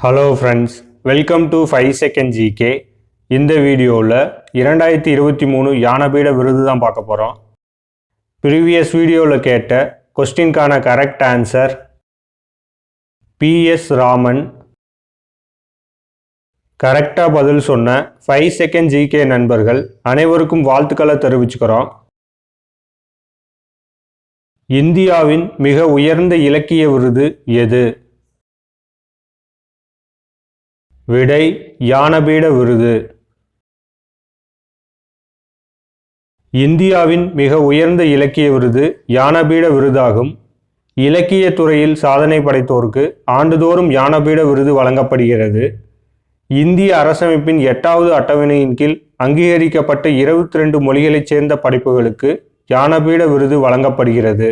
Hello friends welcome to five second GK இந்த வீடியோவில் இரண்டாயிரத்தி இருபத்தி மூணு யானபீட விருது தான் பார்க்க போகிறோம் ப்ரீவியஸ் வீடியோவில் கேட்ட கொஸ்டின்கான correct answer P S Raman கரெக்டாக பதில் சொன்ன ஃபைவ் செகண்ட் ஜிகே நண்பர்கள் அனைவருக்கும் வாழ்த்துக்களை தெரிவிச்சுக்கிறோம். இந்தியாவின் மிக உயர்ந்த இலக்கிய விருது எது? விடை யானபீட விருது. இந்தியாவின் மிக உயர்ந்த இலக்கிய விருது யானபீட விருதாகும். இலக்கிய துறையில் சாதனை படைத்தோருக்கு ஆண்டுதோறும் யானபீட விருது வழங்கப்படுகிறது. இந்திய அரசமைப்பின் எட்டாவது அட்டவணையின் கீழ் அங்கீகரிக்கப்பட்ட இருபத்தி ரெண்டு மொழிகளைச் சேர்ந்த படைப்புகளுக்கு ஞானபீட விருது வழங்கப்படுகிறது.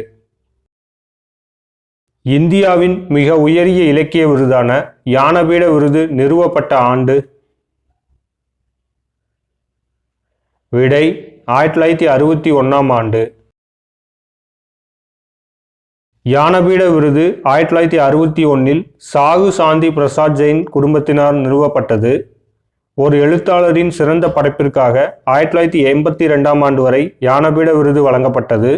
இந்தியாவின் மிக உயரிய இலக்கிய விருதான ஞானபீட விருது நிறுவப்பட்ட ஆண்டு விடை ஆயிரத்தி தொள்ளாயிரத்தி அறுபத்தி ஒன்றாம் ஆண்டு. ஞானபீட விருது ஆயிரத்தி தொள்ளாயிரத்தி அறுபத்தி ஒன்றில் சாகு சாந்தி பிரசாத் ஜெயின் குடும்பத்தினால் நிறுவப்பட்டது. ஒரு எழுத்தாளரின் சிறந்த படைப்பிற்காக ஆயிரத்தி தொள்ளாயிரத்தி எண்பத்தி ரெண்டாம் ஆண்டு வரை ஞானபீட விருது வழங்கப்பட்டது.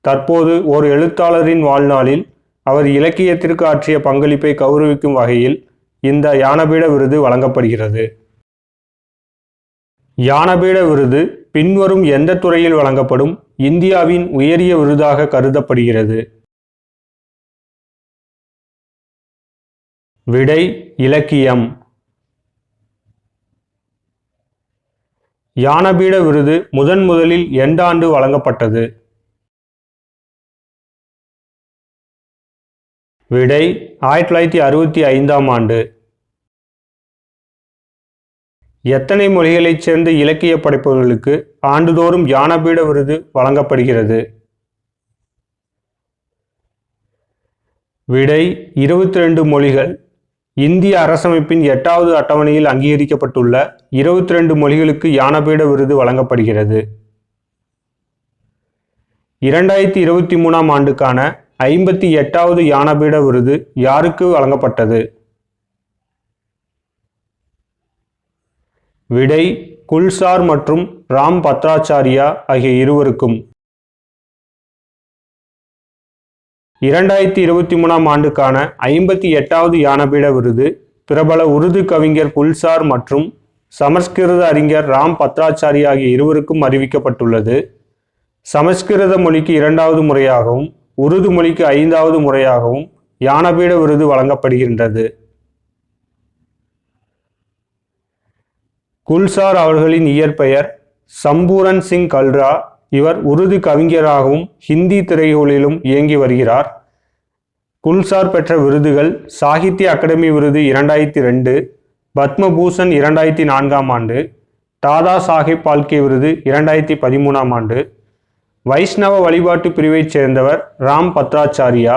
தற்போது ஒரு எழுத்தாளரின் வாழ்நாளில் அவர் இலக்கியத்திற்கு ஆற்றிய பங்களிப்பை கௌரவிக்கும் வகையில் இந்த யானபீட விருது வழங்கப்படுகிறது. யானபீட விருது பின்வரும் எந்த துறையில் வழங்கப்படும் இந்தியாவின் உயரிய விருதாக கருதப்படுகிறது. விடை இலக்கியம். யானபீட விருது முதன் முதலில் எந்த ஆண்டு வழங்கப்பட்டது. விடை ஆயிரத்தி தொள்ளாயிரத்தி அறுபத்தி ஐந்தாம் ஆண்டு. எத்தனை மொழிகளைச் சேர்ந்த இலக்கிய படைப்புகளுக்கு ஆண்டுதோறும் ஞானபீட விருது வழங்கப்படுகிறது? விடை இருபத்தி ரெண்டு மொழிகள் இந்திய அரசமைப்பின் எட்டாவது அட்டவணையில் அங்கீகரிக்கப்பட்டுள்ள இருபத்தி ரெண்டு மொழிகளுக்கு ஞானபீட விருது வழங்கப்படுகிறது. இரண்டாயிரத்தி இருபத்தி மூணாம் ஆண்டுக்கான ஐம்பத்தி எட்டாவது யானபீட விருது யாருக்கு வழங்கப்பட்டது? விடை குல்சார் மற்றும் ராம் பத்ராச்சாரியா ஆகிய இருவருக்கும். இரண்டாயிரத்தி இருபத்தி மூணாம் ஆண்டுக்கான ஐம்பத்தி எட்டாவது யானபீட விருது பிரபல உருது கவிஞர் குல்சார் மற்றும் சமஸ்கிருத அறிஞர் ராம் பத்ராச்சாரி ஆகிய இருவருக்கும் அறிவிக்கப்பட்டுள்ளது. சமஸ்கிருத மொழிக்கு இரண்டாவது முறையாகவும் உருது மொழிக்கு ஐந்தாவது முறையாகவும் யானபீட விருது வழங்கப்படுகின்றது. குல்சார் அவர்களின் இயற்பெயர் சம்பூரன் சிங் கல்ரா இவர் உருது கவிஞராகவும் ஹிந்தி திரைகளிலும் இயங்கி வருகிறார். குல்சார் பெற்ற விருதுகள் சாகித்ய அகாடமி விருது இரண்டாயிரத்தி ரெண்டு பத்மபூஷன் இரண்டாயிரத்தி நான்காம் ஆண்டு தாதா சாஹிப் பால்கே விருது இரண்டாயிரத்தி பதிமூணாம் ஆண்டு வைஷ்ணவ வழிபாட்டு பிரிவைச் சேர்ந்தவர் ராம் பத்ராச்சாரியா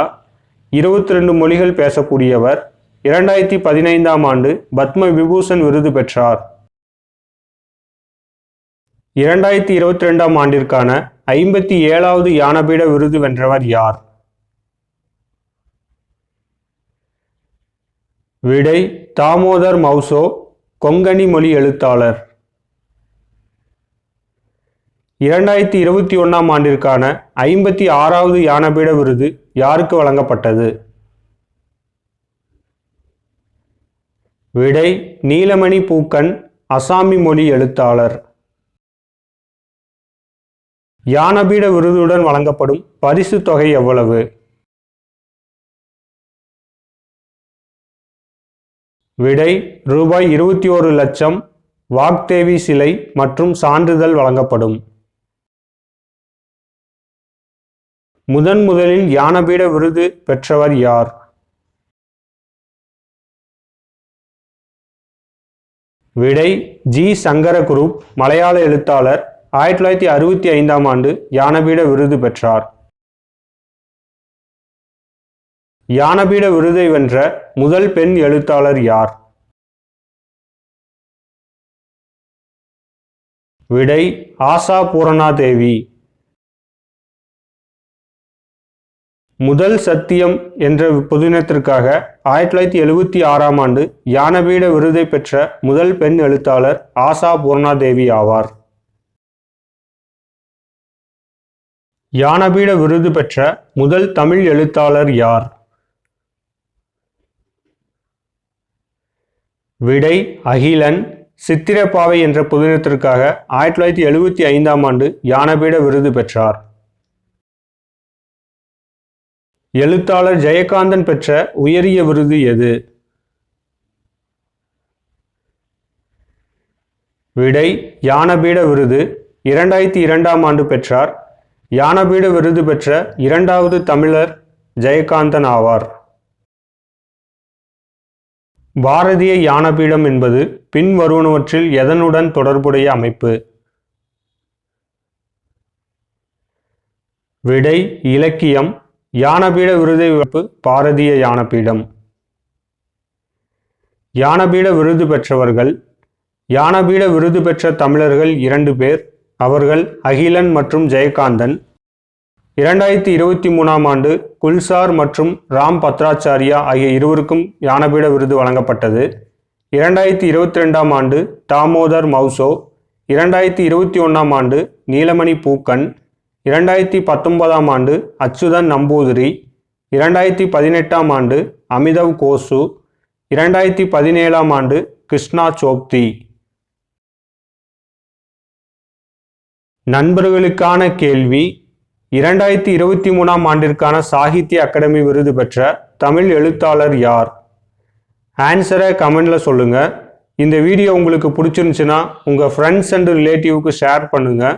இருபத்தி ரெண்டு மொழிகள் பேசக்கூடியவர் இரண்டாயிரத்தி பதினைந்தாம் ஆண்டு பத்ம விபூஷன் விருது பெற்றார். இரண்டாயிரத்தி இருபத்தி ரெண்டாம் ஆண்டிற்கான ஐம்பத்தி ஏழாவது யானபீட விருது வென்றவர் யார்? விடை தாமோதர் மௌசோ கொங்கணி மொழி எழுத்தாளர். இரண்டாயிரத்தி இருபத்தி ஒன்றாம் ஆண்டிற்கான ஐம்பத்தி ஆறாவது யானபீட விருது யாருக்கு வழங்கப்பட்டது? விடை நீலமணி பூக்கன் அசாமி மொழி எழுத்தாளர். யானபீட விருதுடன் வழங்கப்படும் பரிசு தொகை எவ்வளவு? விடை ரூபாய் இருபத்தி ஒரு லட்சம் வாக்தேவி சிலை மற்றும் சான்றிதழ் வழங்கப்படும். முதன் முதலில் யானபீட விருது பெற்றவர் யார்? விடை ஜி. சங்கர குரூப் மலையாள எழுத்தாளர் ஆயிரத்தி தொள்ளாயிரத்தி அறுபத்தி ஐந்தாம் ஆண்டு யானபீட விருது பெற்றார். யானபீட விருதை வென்ற முதல் பெண் எழுத்தாளர் யார்? விடை ஆசா பூரணா தேவி முதல் சத்தியம் என்ற புதினத்திற்காக ஆயிரத்தி தொள்ளாயிரத்தி எழுபத்தி ஆறாம் ஆண்டு ஞானபீட விருதை பெற்ற முதல் பெண் எழுத்தாளர் ஆசா பூர்ணாதேவி ஆவார். ஞானபீட விருது பெற்ற முதல் தமிழ் எழுத்தாளர் யார்? விடை அகிலன். சித்திரப்பாவை என்ற புதினத்திற்காக ஆயிரத்தி தொள்ளாயிரத்தி எழுபத்தி ஐந்தாம் ஆண்டு ஞானபீட விருது பெற்றார். எழுத்தாளர் ஜெயகாந்தன் பெற்ற உயரிய விருது எது? விடை யானபீட விருது. இரண்டாயிரத்தி இரண்டாம் ஆண்டு பெற்றார். யானபீட விருது பெற்ற இரண்டாவது தமிழர் ஜெயகாந்தன் ஆவார். பாரதிய யானபீடம் என்பது பின்வருவனவற்றில் எதனுடன் தொடர்புடைய அமைப்பு? விடை இலக்கியம் யானபீட விருதை இழப்பு பாரதிய யானபீடம் யானபீட விருது பெற்றவர்கள் யானபீட விருது பெற்ற தமிழர்கள் இரண்டு பேர் அவர்கள் அகிலன் மற்றும் ஜெயகாந்தன். இரண்டாயிரத்தி இருபத்தி மூணாம் ஆண்டு குல்சார் மற்றும் ராம் பத்ராச்சாரியா ஆகிய இருவருக்கும் ஞானபீட விருது வழங்கப்பட்டது. இரண்டாயிரத்தி இருபத்தி ரெண்டாம் ஆண்டு தாமோதர் மௌசோ இரண்டாயிரத்தி இருபத்தி ஒன்றாம் ஆண்டு நீலமணி பூக்கன் இரண்டாயிரத்தி பத்தொன்பதாம் ஆண்டு அச்சுதன் நம்பூதிரி இரண்டாயிரத்தி பதினெட்டாம் ஆண்டு அமிதவ் கோசு இரண்டாயிரத்தி பதினேழாம் ஆண்டு கிருஷ்ணா சோப்தி. நண்பர்களுக்கான கேள்வி இரண்டாயிரத்தி இருபத்தி மூணாம் ஆண்டிற்கான சாகித்ய அகாடமி விருது பெற்ற தமிழ் எழுத்தாளர் யார்? ஆன்சரை கமெண்டில் சொல்லுங்கள் இந்த வீடியோ உங்களுக்கு பிடிச்சிருந்துச்சுன்னா உங்கள் ஃப்ரெண்ட்ஸ் அண்ட் ரிலேட்டிவ்க்கு ஷேர் பண்ணுங்கள்